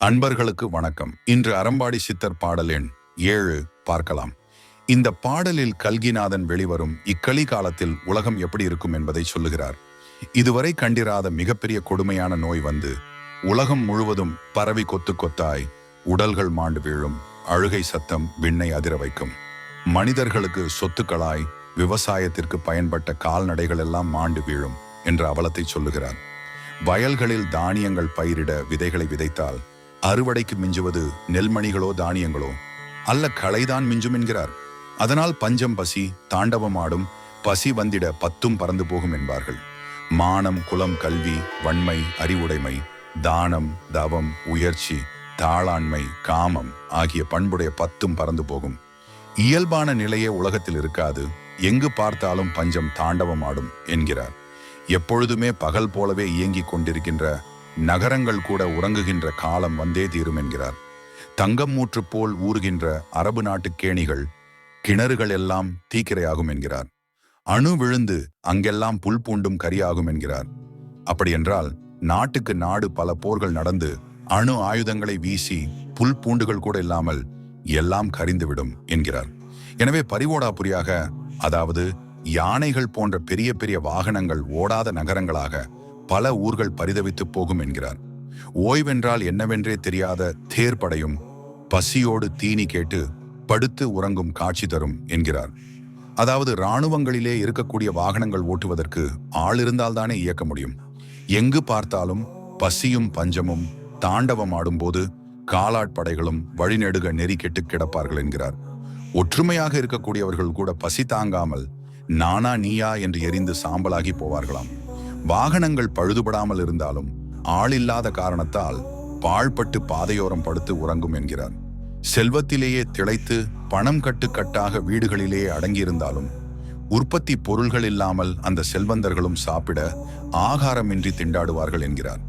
அன்பர்களுக்கு வணக்கம். இன்று அறம்பாடி சித்தர் பாடல் எண் ஏழு பார்க்கலாம். இந்த பாடலில் கல்கிநாதன் வெளிவரும் இக்களி காலத்தில் உலகம் எப்படி இருக்கும் என்பதை சொல்லுகிறார். இதுவரை கண்டிராத மிகப்பெரிய கொடுமையான நோய் வந்து உலகம் முழுவதும் பரவி கொத்து கொத்தாய் உடல்கள் மாண்டு வீழும் அழுகை சத்தம் விண்ணை அதிர வைக்கும். மனிதர்களுக்கு சொத்துக்களாய் விவசாயத்திற்கு பயன்பட்ட கால்நடைகள் எல்லாம் மாண்டு வீழும் என்ற அவலத்தை சொல்லுகிறார். வயல்களில் தானியங்கள் பயிரிட விதைகளை விதைத்தால் அறுவடைக்கு மிஞ்சுவது நெல்மணிகளோ தானியங்களோ அல்ல களைதான் மிஞ்சும் என்கிறார். அதனால் பஞ்சம் பசி தாண்டவமாடும் பசி வந்திட பத்தும் பறந்து போகும் என்பார்கள். மானம் குலம் கல்வி வன்மை அறிவுடைமை தானம் தவம் உயர்ச்சி தாளாண்மை காமம் ஆகிய பண்புடைய பத்தும் பறந்து போகும். இயல்பான நிலையே உலகத்தில் இருக்காது. எங்கு பார்த்தாலும் பஞ்சம் தாண்டவமாடும் என்கிறார். எப்பொழுதுமே பகல் போலவே இயங்கிக் கொண்டிருக்கின்ற நகரங்கள் கூட உறங்குகின்ற காலம் வந்தே தீரும் என்கிறார். தங்கம் மூற்று போல் ஊறுகின்ற அரபு நாட்டு கேணிகள் கிணறுகள் எல்லாம் தீக்கிரையாகும் என்கிறார். அணு விழுந்து அங்கெல்லாம் புல் பூண்டும் கரியாகும் என்கிறார். அப்படியென்றால் நாட்டுக்கு நாடு பல போர்கள் நடந்து அணு ஆயுதங்களை வீசி புல் பூண்டுகள் கூட இல்லாமல் எல்லாம் கரிந்துவிடும் என்கிறார். எனவே பரிவோடா புரியாக அதாவது யானைகள் போன்ற பெரிய பெரிய வாகனங்கள் ஓடாத நகரங்களாக பல ஊர்கள் பரிதவித்து போகும் என்கிறார். ஓய்வென்றால் என்னவென்றே தெரியாத தேர்ப்படையும் பசியோடு தீனி கேட்டு படுத்து உறங்கும் காட்சி தரும் என்கிறார். அதாவது இராணுவங்களிலே இருக்கக்கூடிய வாகனங்கள் ஓட்டுவதற்கு ஆள் இருந்தால்தானே இயக்க முடியும். எங்கு பார்த்தாலும் பசியும் பஞ்சமும் தாண்டவம் ஆடும்போது காலாட்படைகளும் வழிநெடுக நெறி கெட்டு கிடப்பார்கள் என்கிறார். ஒற்றுமையாக இருக்கக்கூடியவர்கள் கூட பசி தாங்காமல் நானா நீயா? என்று எரிந்து சாம்பலாகி போவார்களாம். வாகனங்கள் பழுதுபடாமல் இருந்தாலும் ஆள் இல்லாத காரணத்தால் பாழ்பட்டு பாதையோரம் படுத்து உறங்கும் என்கிறார். செல்வத்திலேயே திளைத்து பணம் கட்டுக்கட்டாக வீடுகளிலேயே அடங்கியிருந்தாலும் உற்பத்தி பொருள்கள் இல்லாமல் அந்த செல்வந்தர்களும் சாப்பிட ஆகாரமின்றி திண்டாடுவார்கள் என்கிறார்.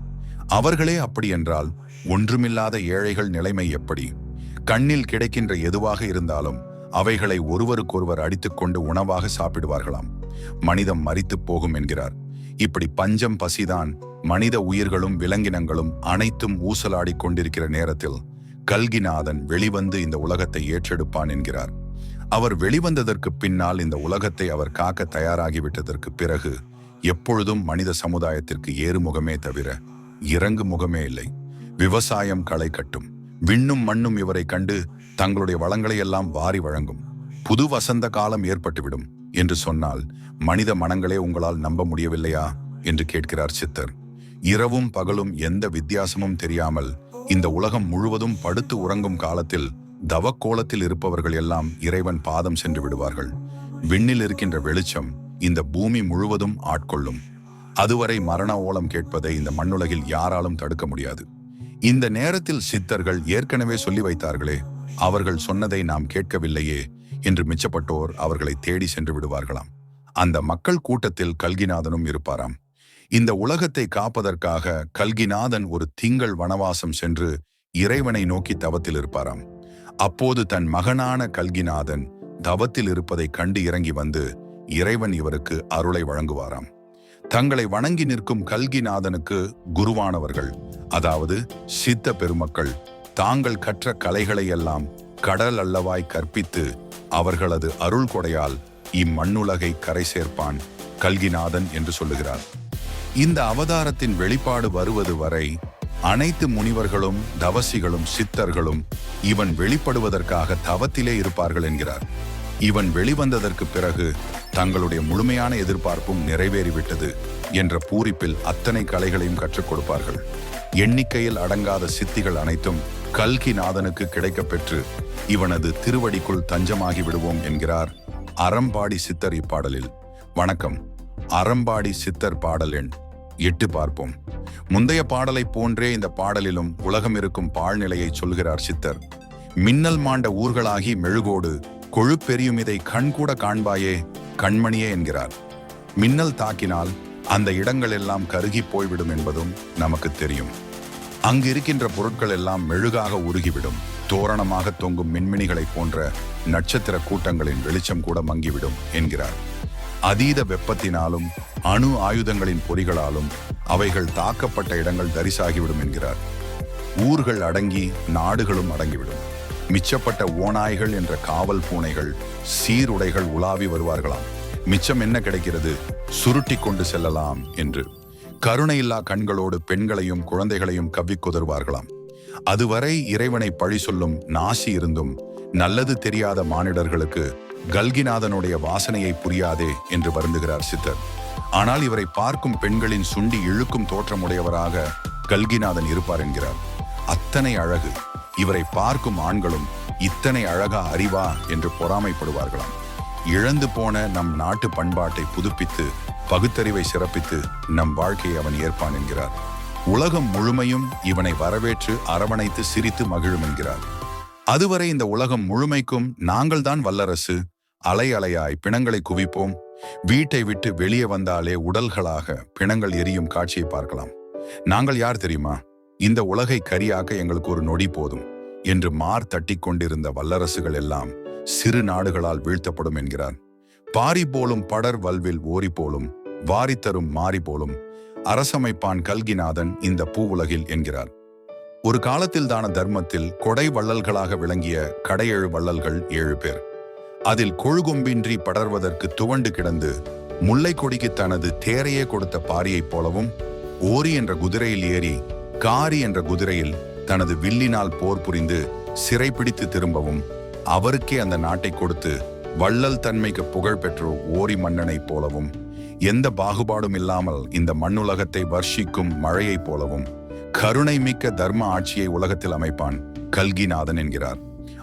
அவர்களே அப்படி என்றால் ஒன்றுமில்லாத ஏழைகள் நிலைமை எப்படி? கண்ணில் கிடைக்கின்ற எதுவாக இருந்தாலும் அவைகளை ஒருவருக்கொருவர் அடித்துக்கொண்டு உணவாக சாப்பிடுவார்களாம். மனிதம் மறித்து போகும் என்கிறார். இப்படி பஞ்சம் பசிதான் மனித உயிர்களும் விலங்கினங்களும் அனைத்தும் ஊசலாடி கொண்டிருக்கிற நேரத்தில் கல்கிநாதன் வெளிவந்து இந்த உலகத்தை ஏற்றெடுப்பான் என்கிறார். அவர் வெளிவந்ததற்கு பின்னால் இந்த உலகத்தை அவர் காக்க தயாராகிவிட்டதற்கு பிறகு எப்பொழுதும் மனித சமுதாயத்திற்கு ஏறுமுகமே தவிர இறங்கு முகமே இல்லை. விவசாயம் களை கட்டும் விண்ணும் மண்ணும் இவரை கண்டு தங்களுடைய வளங்களை எல்லாம் வாரி வழங்கும் புது வசந்த காலம் ஏற்பட்டுவிடும். என்று சொன்னால் மனித மனங்களே உங்களால் நம்ப முடியவில்லையா? என்று கேட்கிறார் சித்தர். இரவும் பகலும் எந்த வித்தியாசமும் தெரியாமல் இந்த உலகம் முழுவதும் படுத்து உறங்கும் காலத்தில் தவக்கோலத்தில் இருப்பவர்கள் எல்லாம் இறைவன் பாதம் சென்று விடுவார்கள். விண்ணில் இருக்கின்ற வெளிச்சம் இந்த பூமி முழுவதும் ஆட்கொள்ளும். அதுவரை மரண ஓலம் கேட்பதை இந்த மண்ணுலகில் யாராலும் தடுக்க முடியாது. இந்த நேரத்தில் சித்தர்கள் ஏற்கனவே சொல்லி வைத்தார்களே அவர்கள் சொன்னதை நாம் கேட்கவில்லையே என்று மிச்சப்பட்டோர் அவர்களை தேடி சென்று விடுவார்களாம். அந்த மக்கள் கூட்டத்தில் கல்கிநாதனும் இருப்பாராம். இந்த உலகத்தை காப்பதற்காக கல்கிநாதன் ஒரு திங்கள் வனவாசம் சென்று இறைவனை நோக்கி தவத்தில் இருப்பாராம். அப்போது தன் மகனான கல்கிநாதன் தவத்தில் இருப்பதை கண்டு இறங்கி வந்து இறைவன் இவருக்கு அருளை வழங்குவாராம். தங்களை வணங்கி நிற்கும் கல்கிநாதனுக்கு குருவானவர்கள் அதாவது சித்த பெருமக்கள் தாங்கள் கற்ற கலைகளை எல்லாம் கடல் அல்லவாய் கற்பித்து அவர்களது அருள் கொடையால் இம்மண்ணுலகை கரை சேர்ப்பான் கல்கிநாதன் என்று சொல்லுகிறார். இந்த அவதாரத்தின் வெளிப்பாடு வருவது வரை அனைத்து முனிவர்களும் தவசிகளும் சித்தர்களும் இவன் வெளிப்படுவதற்காக தவத்திலே இருப்பார்கள் என்கிறார். இவன் வெளிவந்ததற்கு பிறகு தங்களுடைய முழுமையான எதிர்பார்ப்பும் நிறைவேறிவிட்டது என்ற பூரிப்பில் அத்தனை கலைகளையும் கற்றுக் கொடுப்பார்கள். எண்ணிக்கையில் அடங்காத சித்திகள் அனைத்தும் கல்கி கிடைக்கப் கிடைக்கப்பெற்று இவனது திருவடிக்குள் தஞ்சமாகி விடுவோம் என்கிறார் அறம்பாடி சித்தர் இப்பாடலில். வணக்கம். அறம்பாடி சித்தர் பாடல் எண் எட்டு பார்ப்போம். முந்தைய பாடலை போன்றே இந்த பாடலிலும் உலகம் இருக்கும் பாழ்நிலையை சொல்கிறார் சித்தர். மின்னல் மாண்ட ஊர்களாகி மெழுகோடு கொழுப்பெரியும் இதை கண்கூட காண்பாயே கண்மணியே என்கிறார். மின்னல் தாக்கினால் அந்த இடங்கள் எல்லாம் கருகி போய்விடும் என்பதும் நமக்கு தெரியும். அங்கு இருக்கின்ற பொருட்கள் எல்லாம் மெழுகாக உருகிவிடும். தோரணமாக தொங்கும் மின்மினிகளை போன்ற நட்சத்திர கூட்டங்களின் வெளிச்சம் கூட மங்கிவிடும் என்கிறார். அதீத வெப்பத்தினாலும் அணு ஆயுதங்களின் பொறிகளாலும் அவைகள் தாக்கப்பட்ட இடங்கள் தரிசாகிவிடும் என்கிறார். ஊர்கள் அடங்கி நாடுகளும் அடங்கிவிடும். மிச்சப்பட்ட ஓநாய்கள் என்ற காவல் பூனைகள் சீருடைகள் உலாவி வருவார்களாம். மிச்சம் என்ன கிடைக்கிறது? சுருட்டி கொண்டு செல்லலாம் என்று. கருணையில்லா கண்களோடு பெண்களையும் குழந்தைகளையும் கவ்விக்குதர்வார்களாம் அதுவரை இறைவனை பழி சொல்லும் நாசி இருந்தும் நல்லது தெரியாத மானிடர்களுக்கு கல்கிநாதனுடைய வாசனையை புரியாதே என்று வருந்துகிறார் சித்தர். ஆனால் இவரை பார்க்கும் பெண்களின் சுண்டி இழுக்கும் தோற்றமுடையவராக கல்கிநாதன் இருப்பார் என்கிறார். அத்தனை அழகு இவரை பார்க்கும் ஆண்களும் இத்தனை அழகா அறிவா என்று பொறாமைப்படுவார்களாம். இழந்து போன நம் நாட்டு பண்பாட்டை புதுப்பித்து பகுத்தறிவை சிறப்பித்து நம் வாழ்க்கையை அவன் ஏற்பான் என்கிறார். உலகம் முழுமையும் இவனை வரவேற்று அரவணைத்து சிரித்து மகிழும் என்கிறார். அதுவரை இந்த உலகம் முழுமைக்கும் நாங்கள்தான் வல்லரசு. அலை அலையாய் பிணங்களை குவிப்போம். வீட்டை விட்டு வெளியே வந்தாலே உடல்களாக பிணங்கள் எரியும் காட்சியை பார்க்கலாம். நாங்கள் யார் தெரியுமா? இந்த உலகை கரியாக்க எங்களுக்கு ஒரு நொடி போதும். என்று மார் தட்டி கொண்டிருந்த வல்லரசுகள் எல்லாம் சிறு நாடுகளால் வீழ்த்தப்படும் என்கிறார். பாரி போலும் படர் வல்வில் ஓரி போலும் வாரித்தரும் மாறி போலும் அரசமைப்பான் கல்கிநாதன் இந்த பூவுலகில் என்கிறார். ஒரு காலத்தில்தான தர்மத்தில் கொடை வள்ளல்களாக விளங்கிய கடையெழு வள்ளல்கள் ஏழு பேர். அதில் கொழுகொம்பின்றி படர்வதற்கு துவண்டு கிடந்து முல்லை கொடிக்கு தனது தேரையே கொடுத்த பாரியைப் போலவும் ஓரி என்ற குதிரையில் ஏறி காரி என்ற குதிரையில் தனது வில்லினால் போர் புரிந்து சிறைப்பிடித்து திரும்பவும் அவருக்கே அந்த நாட்டை கொடுத்து வள்ளல் தன்மைக்கு புகழ் பெற்று ஓரி மன்னனைப் போலவும் எந்த பாகுபாடும் இல்லாமல் இந்த மண்ணுலகத்தை வர்ஷிக்கும் மழையைப் போலவும் கருணை மிக்க தர்ம ஆட்சியை உலகத்தில் அமைப்பான் கல்கிநாதன் என்கிறார்.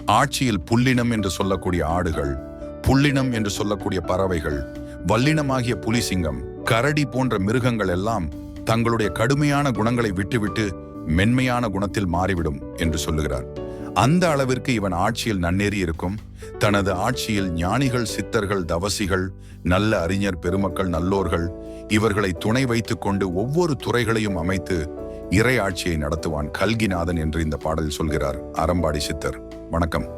ஆட்சியில் புல்லினம் என்று சொல்லக்கூடிய ஆடுகள் புல்லினம் என்று சொல்லக்கூடிய பறவைகள் வல்லினமாகிய புலிசிங்கம் கரடி போன்ற மிருகங்கள் எல்லாம் தங்களுடைய கடுமையான குணங்களை விட்டுவிட்டு மென்மையான குணத்தில் மாறிவிடும் என்று சொல்லுகிறார். அந்த அளவிற்கு இவன் ஆட்சியில் நன்னேறி இருக்கும். தனது ஆட்சியில் ஞானிகள் சித்தர்கள் தவசிகள் நல்ல அறிஞர் பெருமக்கள் நல்லோர்கள் இவர்களை துணை வைத்துக் கொண்டு ஒவ்வொரு துறைகளையும் அமைத்து இறை ஆட்சியை நடத்துவான் கல்கிநாதன் என்று இந்த பாடல் சொல்கிறார். அறம்பாடி சித்தர். வணக்கம்.